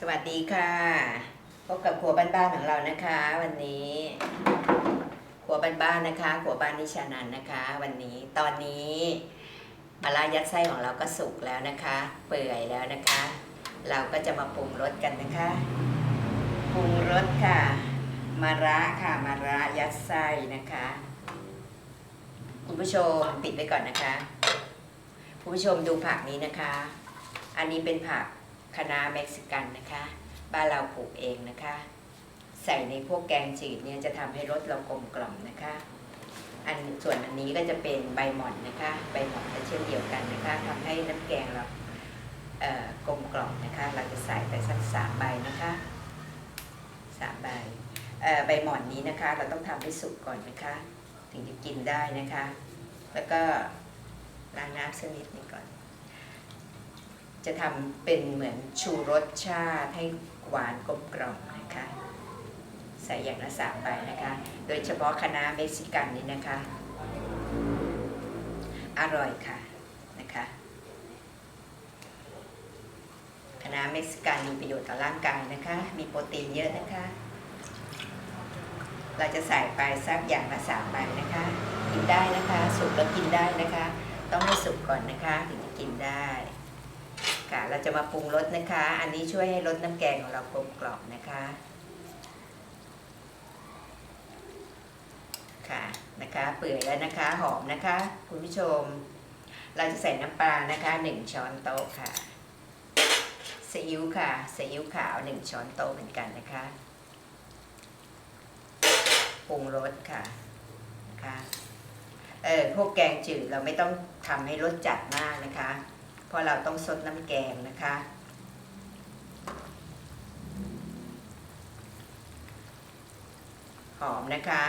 สวัสดีค่ะ พบกับครัวบ้านๆของเรานะคะ วันนี้ครัวบ้านๆนะคะครัวบ้านนิชานันนะคะ วันนี้ตอนนี้มะระยัดไส้ของเราก็สุกแล้วนะคะ เปื่อยแล้วนะคะ เราก็จะมาปรุงรสกันนะคะปรุงรสค่ะมะระค่ะมะระยัดไส้นะคะ คุณผู้ชมปิดไปก่อนนะคะ คุณผู้ชมดูผักนี้นะคะ อันนี้เป็นผัก คะน้าเม็กซิกันนะคะ บ้านเราปลูกเองนะคะ ใส่ในพวกแกงจืดเนี่ยจะทำให้รสเรากลมกล่อมนะคะ อันส่วนอันนี้ก็จะเป็นใบหม่อนนะคะ ใบหม่อนก็เช่นเดียวกันนะคะทำให้น้ำแกงเราเอ่อกลมกล่อมนะคะ เราจะใส่ไปสักสามใบนะคะสามใบเอ่อใบหม่อนนี้นะคะ เราต้องทำให้สุกก่อนนะคะ ถึงจะกินได้นะคะ แล้วก็ล้างน้ำสักนิดนึงก่อน จะทำเป็นเหมือนชูรสชาติให้หวานกลมกล่อมนะคะใส่อย่างละสามใบนะคะ โดยเฉพาะคณะเม็กซิกันนี่นะคะ อร่อยค่ะนะคะคณะเม็กซิกันมีประโยชน์ต่อร่างกายนะคะ มีโปรตีนเยอะนะคะ เราจะใส่ไปสักอย่างละสามใบนะคะ กินได้นะคะ สุกแล้วกินได้นะคะ ต้องให้สุกก่อนนะคะ ถึงจะกินได้ ค่ะ เราจะมาปรุงรสนะคะ อันนี้ช่วยให้รสน้ำแกงของเรากลมกล่อมนะคะ ค่ะนะคะ เปื่อยแล้วนะคะ หอมนะคะ คุณผู้ชม เราจะใส่น้ำปลานะคะหนึ่งช้อนโต๊ะค่ะซีอิ๊วค่ะซีอิ๊วขาวหนึ่งช้อนโต๊ะเหมือนกันนะคะปรุงรสค่ะนะคะเออพวกแกงจืดเราไม่ต้องทำให้รสจัดมากนะคะ ราะเราต้องซดน้ำแกงนะคะ หอมนะคะ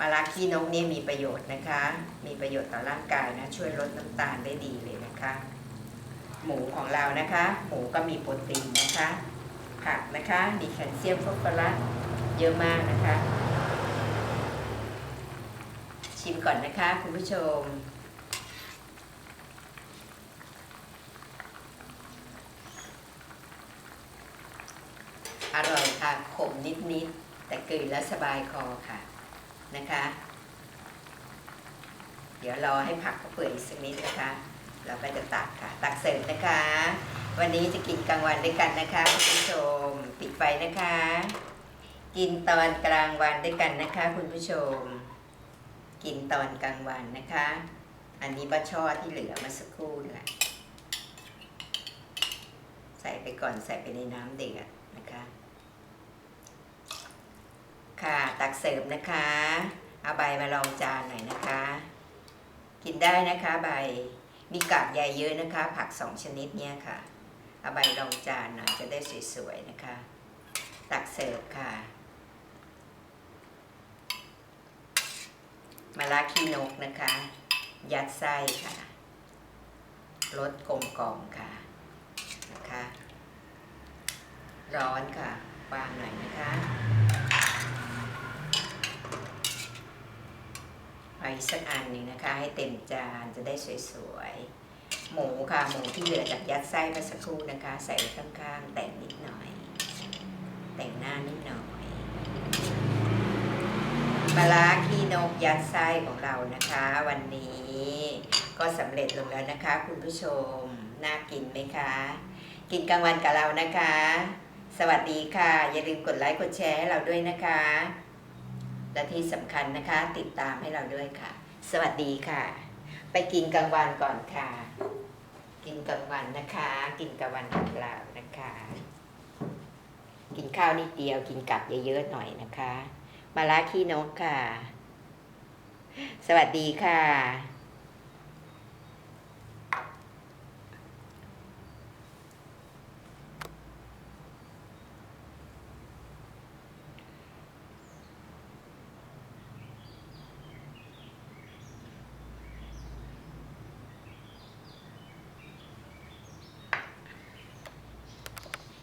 มะระขี้นกนี่มีประโยชน์นะคะ มีประโยชน์ต่อร่างกายนะ ช่วยลดน้ำตาลได้ดีเลยนะคะ หมูของเรานะคะ หมูก็มีโปรตีนนะคะ ผักนะคะ มีแคลเซียมฟอสฟอรัสเยอะมากนะคะ ชิมก่อนนะคะคุณผู้ชม อร่อยค่ะ ขมนิดๆ แต่กลืนแล้วสบายคอค่ะนะคะ เดี๋ยวรอให้ผักเขาเปื่อยอีกสักนิดนะคะ เราก็จะตักค่ะ ตักเสริมนะคะ วันนี้จะกินกลางวันด้วยกันนะคะคุณผู้ชมปิดไฟนะคะ กินตอนกลางวันด้วยกันนะคะ คุณผู้ชม กินตอนกลางวันนะคะ อันนี้ปลาช่อที่เหลือมาสักครู่นี่แหละใส่ไปก่อนใส่ไปในน้ำเดือดนะคะ ค่ะ ตักเสิร์ฟนะคะ เอาใบมาลองจานหน่อยนะคะ กินได้นะคะใบ มีกากใยเยอะนะคะ ผักสองชนิดเนี้ยค่ะ เอาใบรองจานหน่อยจะได้สวยๆนะคะ ตักเสิร์ฟค่ะมะระขี้นกนะคะ ยัดไส้ค่ะ รสกลมกล่อมค่ะ นะคะ ร้อนค่ะวางหน่อยนะคะ ไปสักอันหนึ่งนะคะ ให้เต็มจานจะได้สวยๆ หมูค่ะ หมูที่เหลือจากยัดไส้เมื่อสักครู่นะคะ ใส่ข้างๆ แต่งนิดหน่อย แต่งหน้านิดหน่อยปลาร้าขี้นกยัดไส้ของเรานะคะ วันนี้ก็สำเร็จลงแล้วนะคะ คุณผู้ชม น่ากินไหมคะ กินกลางวันกับเรานะคะ สวัสดีค่ะ อย่าลืมกดไลค์กดแชร์ให้เราด้วยนะคะ และที่สำคัญนะคะ ติดตามให้เราด้วยค่ะ สวัสดีค่ะ ไปกินกลางวันก่อนค่ะ กินกลางวันนะคะ กินกลางวันกับเรานะคะ กินข้าวนิดเดียว กินกับเยอะๆหน่อยนะคะ มาลาขี้นกค่ะ สวัสดีค่ะ